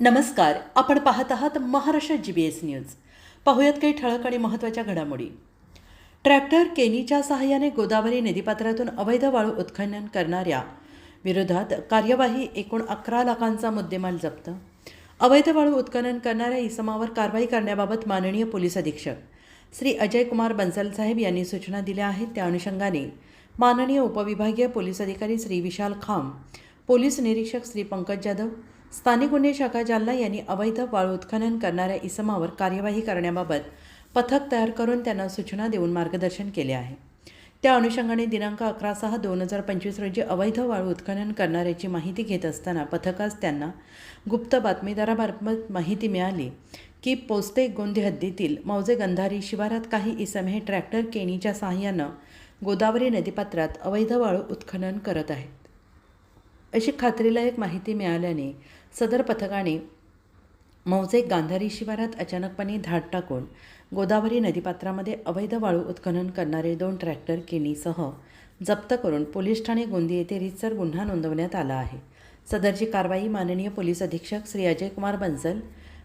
नमस्कार आपण पाहत आहात Maharashtra G B S news पाहूयात काही ठळक आणि महत्त्वाच्या घडामोडी. ट्रॅक्टर केनीच्या सहाय्याने गोदावरी नदीपात्रातून अवैध वाळू उत्खनन करणाऱ्या विरोधात कार्यवाही एकूण अकरा लाखांचा मुद्देमाल जप्त. अवैध वाळू उत्खनन करणाऱ्या इसमावर कारवाई करण्याबाबत माननीय पोलीस अधीक्षक श्री अजय कुमार बन्सल साहेब यांनी सूचना दिल्या आहेत. त्या अनुषंगाने माननीय उपविभागीय पोलीस अधिकारी श्री विशाल खाम पोलीस निरीक्षक श्री पंकज जाधव स्थानिक गुन्हे शाखा जालना यांनी अवैध वाळू उत्खनन करणाऱ्या इसमावर कार्यवाही करण्याबाबत पथक तयार करून त्यांना सूचना देऊन मार्गदर्शन केले आहे. त्या अनुषंगाने दिनांक अकरा सहा दोन हजार पंचवीस रोजी अवैध वाळू उत्खनन करणाऱ्याची माहिती घेत असताना पथकास त्यांना गुप्त बातमीदारामार्फत माहिती मिळाली की पोस्ते गोंदी हद्दीतील मौजे गंधारी शिवारात काही इसम हे ट्रॅक्टर केनीच्या सहाय्यानं गोदावरी नदीपात्रात अवैध वाळू उत्खनन करत आहेत. अशी खात्रीलायक माहिती मिळाल्याने सदर पथकाने मौजे गांधारी शिवारात अचानकपणे धाड टाकून गोदावरी नदीपात्रामध्ये अवैध वाळू उत्खनन करणारे दोन ट्रॅक्टर केनीसह जप्त करून पोलीस ठाणे गोंदी येथे रितसर गुन्हा नोंदवण्यात आला आहे. सदरची कारवाई माननीय पोलीस अधीक्षक श्री अजय कुमार बन्सल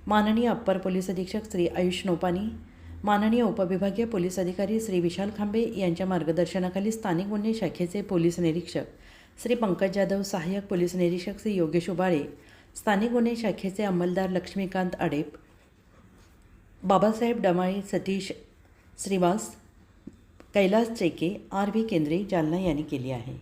माननीय अप्पर पोलीस अधीक्षक श्री आयुष नोपानी माननीय उपविभागीय पोलीस अधिकारी श्री विशाल खांबे यांच्या मार्गदर्शनाखाली स्थानिक गुन्हे शाखेचे पोलीस निरीक्षक श्री पंकज जाधव सहाय्यक पोलीस निरीक्षक श्री योगेश उबाळे स्थानिक गुन्हे शाखेचे अंमलदार लक्ष्मीकांत अडेप बाबासाहेब डमाळे सतीश श्रीवास कैलास चेके आर व्ही केंद्रे जालना यांनी केली आहे.